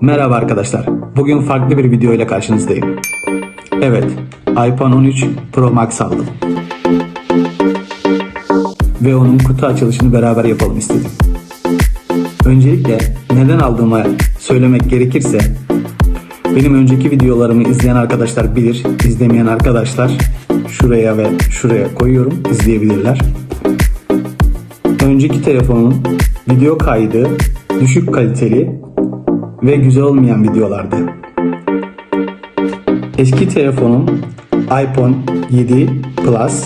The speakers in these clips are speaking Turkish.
Merhaba arkadaşlar. Bugün farklı bir video ile karşınızdayım. Evet, iPhone 13 Pro Max aldım. Ve onun kutu açılışını beraber yapalım istedim. Öncelikle neden aldığımı söylemek gerekirse benim önceki videolarımı izleyen arkadaşlar bilir, izlemeyen arkadaşlar şuraya ve şuraya koyuyorum, izleyebilirler. Önceki telefonun video kaydı düşük kaliteli ve güzel olmayan videolardı. Eski telefonum iPhone 7 Plus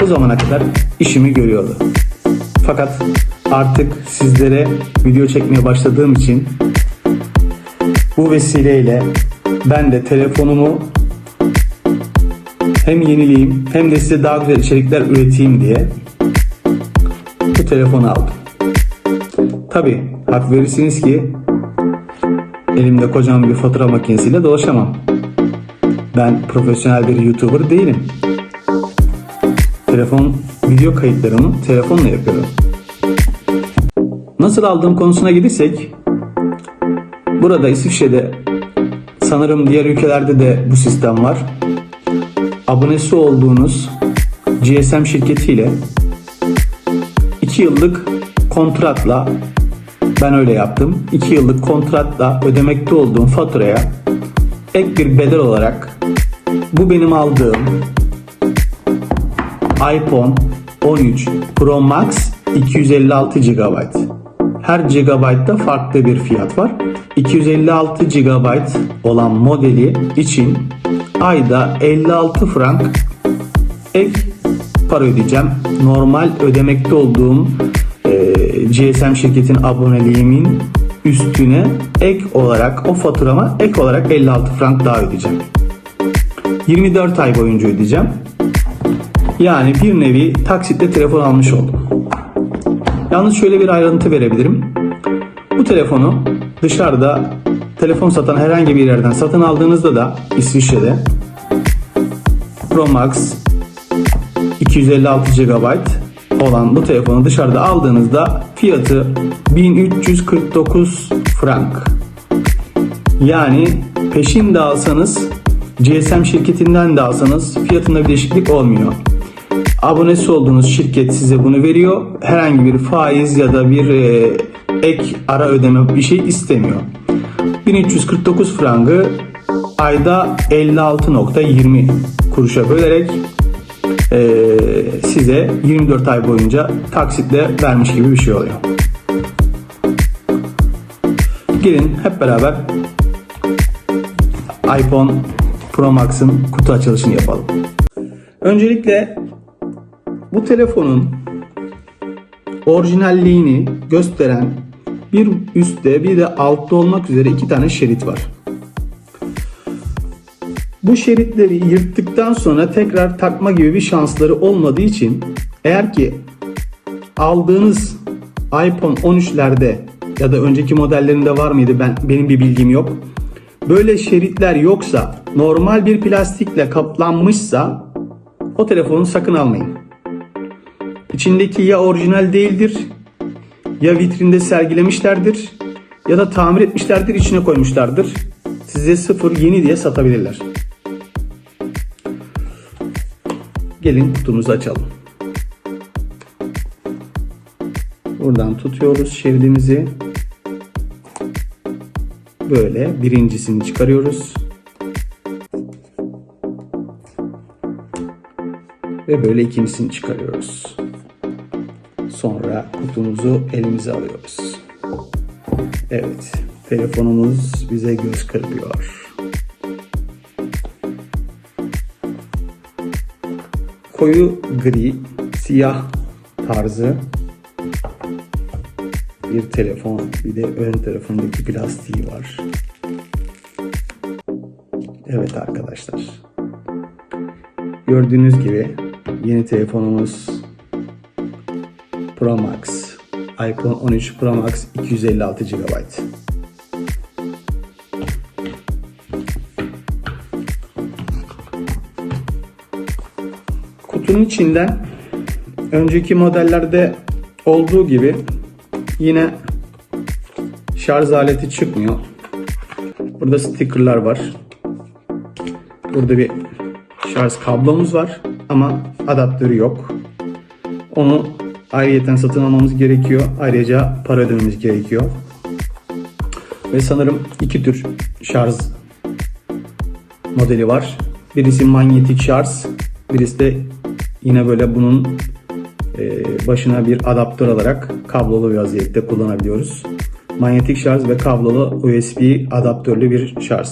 bu zamana kadar işimi görüyordu. Fakat artık sizlere video çekmeye başladığım için bu vesileyle ben de telefonumu hem yenileyim hem de size daha güzel içerikler üreteyim diye bu telefonu aldım. Tabi hak verirsiniz ki elimde kocaman bir fotoğraf makinesiyle dolaşamam. Ben profesyonel bir YouTuber değilim. Telefon video kayıtlarımı telefonla yapıyorum. Nasıl aldığım konusuna gelirsek burada İsviçre'de sanırım diğer ülkelerde de bu sistem var. Abonesi olduğunuz GSM şirketiyle 2 yıllık kontratla ben öyle yaptım. 2 yıllık kontratla ödemekte olduğum faturaya ek bir bedel olarak bu benim aldığım iPhone 13 Pro Max 256 GB. Her GB'da farklı bir fiyat var. 256 GB olan modeli için ayda 56 frank ek para ödeyeceğim. Normal ödemekte olduğum GSM şirketin aboneliğimin üstüne ek olarak o faturama ek olarak 56 frank daha ödeyeceğim. 24 ay boyunca ödeyeceğim. Yani bir nevi taksitle telefon almış oldum. Yalnız şöyle bir ayrıntı verebilirim. Bu telefonu dışarıda telefon satan herhangi bir yerden satın aldığınızda da İsviçre'de Pro Max 256 GB olan bu telefonu dışarıda aldığınızda fiyatı 1349 frank. Yani peşin de alsanız GSM şirketinden de alsanız fiyatında bir değişiklik olmuyor. Abonesi olduğunuz şirket size bunu veriyor. Herhangi bir faiz ya da bir e, ek ara ödeme bir şey istemiyor. 1349 frangı ayda 56.20 kuruşa bölerek size 24 ay boyunca taksitle vermiş gibi bir şey oluyor. Gelin hep beraber iPhone Pro Max'ın kutu açılışını yapalım. Öncelikle bu telefonun orijinalliğini gösteren bir üstte bir de altta olmak üzere iki tane şerit var. Bu şeritleri yırttıktan sonra tekrar takma gibi bir şansları olmadığı için eğer ki aldığınız iPhone 13'lerde ya da önceki modellerinde var mıydı ben benim bir bilgim yok. Böyle şeritler yoksa normal bir plastikle kaplanmışsa o telefonu sakın almayın. İçindeki ya orijinal değildir ya vitrinde sergilemişlerdir ya da tamir etmişlerdir içine koymuşlardır. Size sıfır yeni diye satabilirler. Gelin kutumuzu açalım. Buradan tutuyoruz şeridimizi. Böyle birincisini çıkarıyoruz. Ve böyle ikincisini çıkarıyoruz. Sonra kutumuzu elimize alıyoruz. Evet, telefonumuz bize göz kırpıyor. Koyu gri, siyah tarzı bir telefon. Bir de ön tarafındaki plastiği var. Evet arkadaşlar. Gördüğünüz gibi yeni telefonumuz Pro Max. iPhone 13 Pro Max 256 GB. Kutunun içinden önceki modellerde olduğu gibi yine şarj aleti çıkmıyor. Burada stickerlar var. Burada bir şarj kablomuz var ama adaptörü yok. Onu ayrıyeten satın almamız gerekiyor. Ayrıca para ödememiz gerekiyor. Ve sanırım iki tür şarj modeli var. Birisi manyetik şarj, birisi de yine böyle bunun e, başına bir adaptör alarak kablolu bir vaziyette kullanabiliyoruz. Manyetik şarj ve kablolu USB adaptörlü bir şarj.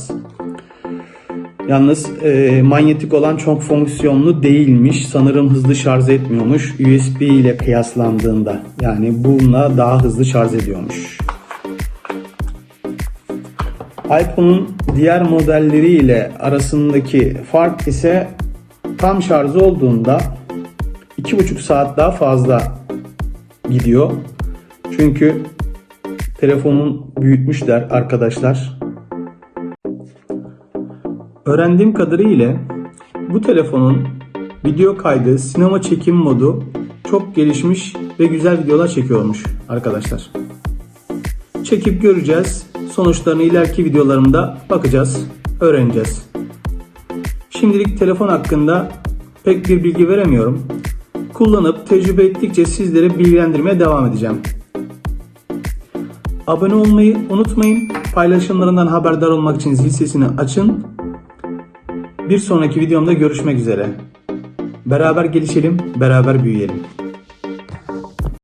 Yalnız e, manyetik olan çok fonksiyonlu değilmiş. Sanırım hızlı şarj etmiyormuş. USB ile kıyaslandığında. Yani bununla daha hızlı şarj ediyormuş. iPhone'un diğer modelleri ile arasındaki fark ise tam şarj olduğunda 2,5 saat daha fazla gidiyor. Çünkü telefonun büyütmüşler arkadaşlar. Öğrendiğim kadarıyla bu telefonun video kaydı, sinema çekim modu çok gelişmiş ve güzel videolar çekiyormuş arkadaşlar. Çekip göreceğiz. Sonuçlarını ileriki videolarımda bakacağız, öğreneceğiz. Şimdilik telefon hakkında pek bir bilgi veremiyorum. Kullanıp tecrübe ettikçe sizlere bilgilendirmeye devam edeceğim. Abone olmayı unutmayın. Paylaşımlarından haberdar olmak için zil sesini açın. Bir sonraki videomda görüşmek üzere. Beraber gelişelim, beraber büyüyelim.